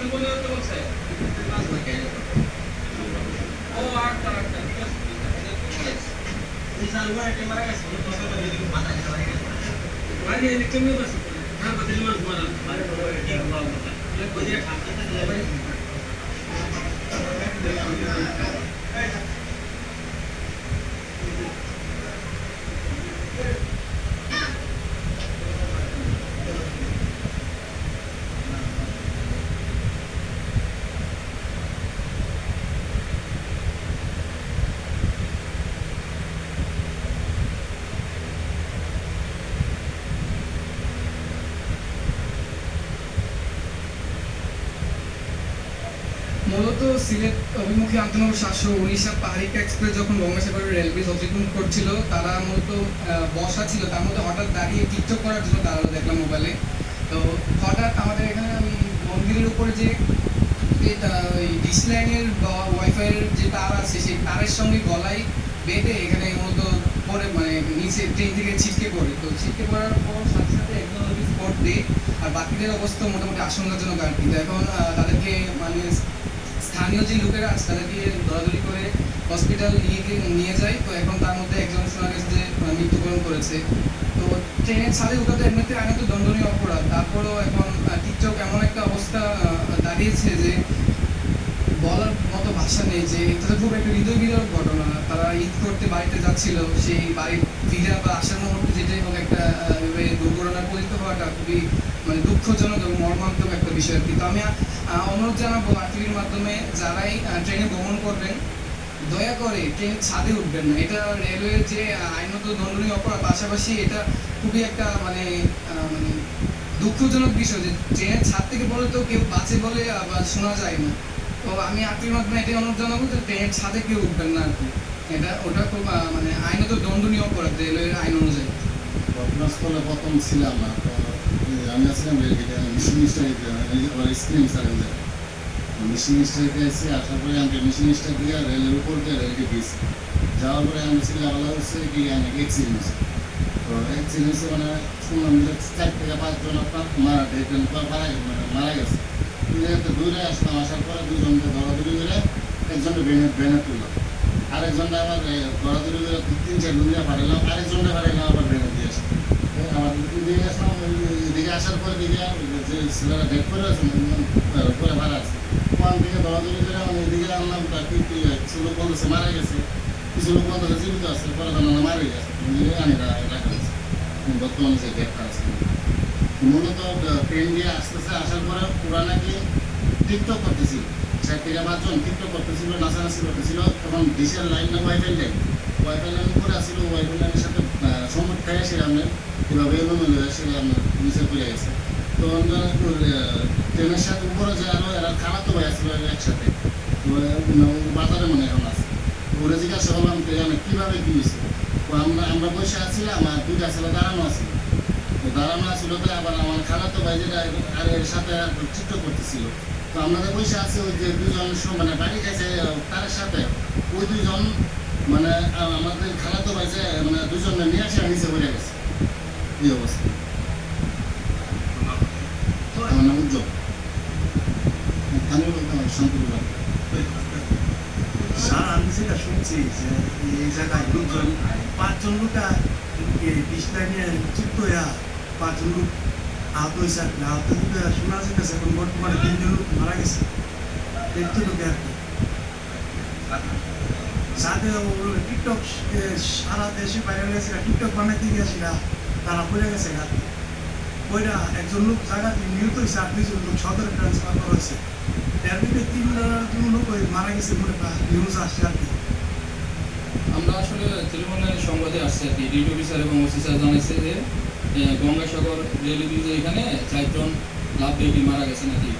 আপনি বলে দিতে বলছে ও আটটা আটটা ঠিক আছে ঠিক আছে মানে এদিকে কেমনে বসে হ্যাঁ বাতিল মাছ মারা মূলত সিলেট অভিমুখী আন্তনগর সাতশো উনিশা পাহাড়িকা এক্সপ্রেস যখন গঙ্গাসাগর রেলওয়ে অতিক্রম করছিল, তারা মূলত বসা ছিল। তার মধ্যে হঠাৎ দাঁড়িয়ে টিকটক করার জন্য দাঁড়াল দেখলাম মোবাইলে তো হঠাৎ আমাদের এখানে ওই মন্দিরের উপরে যে তা- ডিশ বা ওয়াইফাইয়ের যে তার আছে, সেই তারের সঙ্গে গলায় বেঁধে এখানে মূলত পরে মানে নিচে ট্রেন থেকে ছিটকে পড়ে। তো ছিটকে পড়ার পর সাথে সাথে একদম স্পট দেয় আর বাকিদের অবস্থা মোটামুটি আশঙ্কাজনক আর কি। তো এখন তাদেরকে মানে স্থানীয় যে লোকেরা আছে, তাদেরকে দৌড়াদৌড়ি করে হসপিটাল নিয়ে গিয়ে নিয়ে যায়। তো এখন তার মধ্যে একজন শোনা গেছে যে মৃত্যুবরণ করেছে। তো ট্রেনের ছাদে ওঠা তো এমনিতে আইনত দণ্ডনীয় অপরাধ। তারপরেও এখন টিকটক এমন একটা অবস্থা দাঁড়িয়েছে যে বলার মতো ভাষা নেই যে এটা তো খুব একটা হৃদয় বিদারক ঘটনা। তারা ঈদ করতে বাড়িতে যাচ্ছিল, সেই বাড়ি ফিরা বা আসার মুহূর্তে যেটাই হোক একটা দুর্ঘটনায় পরিণত হওয়াটা খুবই মানে দুঃখজনক এবং মর্মান্তক একটা বিষয় আর কি তো আমি অনুরোধ জানাব আরটিভির মাধ্যমে যারাই ট্রেনে ভ্রমণ করবেন, দয়া করে ট্রেন ছাদে উঠবেন না। এটা রেলওয়ের যে আইনত দণ্ডনীয় অপরাধ, পাশাপাশি এটা খুবই একটা মানে মানে দুঃখজনক বিষয় যে ট্রেনের ছাদ থেকে বলে তো কেউ বাঁচে বলে শোনা যায় না। তো আমি আরটিভির মাধ্যমে এটাই অনুরোধ জানাব যে ট্রেনের ছাদে কেউ উঠবেন না আর কি। এটা, ওটা খুব মানে আইনত দণ্ডনীয় অপরাধ রেলওয়ের আইন অনুযায়ী। ঘটনাস্থলে প্রথম ছিলাম না আমি আসলাম রেলগেটে মিশন স্টাইতে আবার স্ক্রিন সারেন মিশন স্টাইতে এসে আসার পরে আমি মিশন স্টাই দিয়ে রেলের উপর দিয়ে রেলকে যাওয়ার পরে আমি ছিল বলা হচ্ছে, কি আমি এক্সিডেন্ট তো এক্সিডেন্টে মানে শুনলাম যে চার থেকে পাঁচজন আপনার মারা মারা মানে মারা গেছে। তো দূরে আসলাম, আসার পরে দুজনকে দৌড়াদৌড়ি করে একজনকে ব্রেনে ব্রেনে তুললাম। আরেকজনটা আবার দৌড়াদৌড়ি করে তিন চার দুনিয়া পাঠালাম আরেকজনটা পাঠালাম আবার আমার এদিকে আসলাম এদিকে আসার পরে যে করে আছে উপরে মারা আছে ওখান থেকে দৌড়াদৌড়ি করে আমি কিছু লোক বলতেছে মারা গেছে কিছু লোক বলতেছে জীবিত আছে পরে মারা গেছে আনি রাখা হয়েছে বর্তমানে আছে মূলত ট্রেন দিয়ে আসতেছে আসার পরে ওরা নাকি টিকটক করতেছিল চার থেকে পাঁচজন টিকটক করতেছিল নাচানাচি করতেছিল তখন ডিশের লাইন না ওয়াইফাই লাইন ওয়াইফাই লাইন উপরে আসছিল ওয়াইফাই লাইনের সাথে সম্মত খাই আসে আপনার এভাবে এলোমেলো আসে আপনার নিচে পড়ে গেছে তো আমরা, ট্রেনের সাথে উপরে যে আরও এরা খানা তো আসছিল একসাথে বাজারে মনে এখন আছে ওরা জিজ্ঞাসা করলাম আমি কীভাবে কি হয়েছে তো আমরা আমরা বসে আছিলাম আর দুইটা ছেলে দাঁড়ানো আছিল তো দাঁড়ানো আছিল তো আবার আমার তো ভাই যেটা আর এর সাথে টিকটক করতেছিল তো আমাদের বসে আছে ওই যে দুজন মানে বাড়ি গেছে তার সাথে ওই দুজন মানে আমাদের খালাতো ভাই যে মানে দুজন নিয়ে আসে নিচে পড়ে গেছে। এই অবস্থা। আমার নাম উজ্জ্বল। শুনছি যে, এই জায়গায় লোকজন, পাঁচজন লোকা বিষ্ণায় চুক্ত হইয়া পাঁচজন লোক আহত হয়েছে। আহত লোকে শোনা যেতেছে এখন বর্তমানে তিনজন লোক মারা গেছে। এতটুকু আর কি সাথে টিকটক সারা দেশে বাইরে গেছে টিকটক বানাইতে তারা পড়ে গেছে গাতে ওইটা একজন লোক নিহত হয়েছে দুজন লোক ট্রান্সফার করা হয়েছে। এর তিন তিন লোক ওই মারা গেছে বলে নিউজ আসছে আর কি। আমরা আসলে টেলিফোনের সংবাদে আসছে আর কি। ডিউটি অফিসার এবং ওসি স্যার জানাইছে যে গঙ্গাসাগর রেল ব্রিজে এখানে চারজন লাভ মারা গেছে নাকি?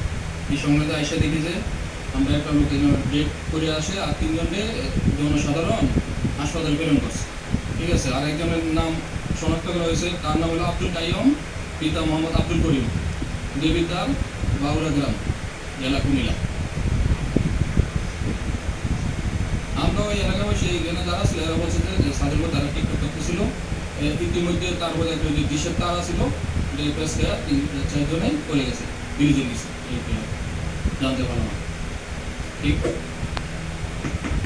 এই সংবাদে আইসা দেখি যে আমরা একটা লোক ডেট করে আসে আর তিনজনকে জনসাধারণ হাসপাতালে প্রেরণ করছে। ঠিক আছে আর একজনের নাম শনাক্ত করা হয়েছে তার নাম হলো আব্দুল কাইয়ম পিতা মোহাম্মদ আব্দুল করিম। দেবিদ্দার বাউরা গ্রাম জেলা কুমিল্লা। আমরা ওই এলাকাবাসী এখানে যারা ছিল এরা বলছে যে সাদের তারা করতেছিল। এ, ইতিমধ্যে তার মধ্যে একটা যে ডিশের তার ছিল যে প্রেসকে তিন চারজনে পড়ে গেছে ব্রিজের নিচে জানতে পারলাম ঠিক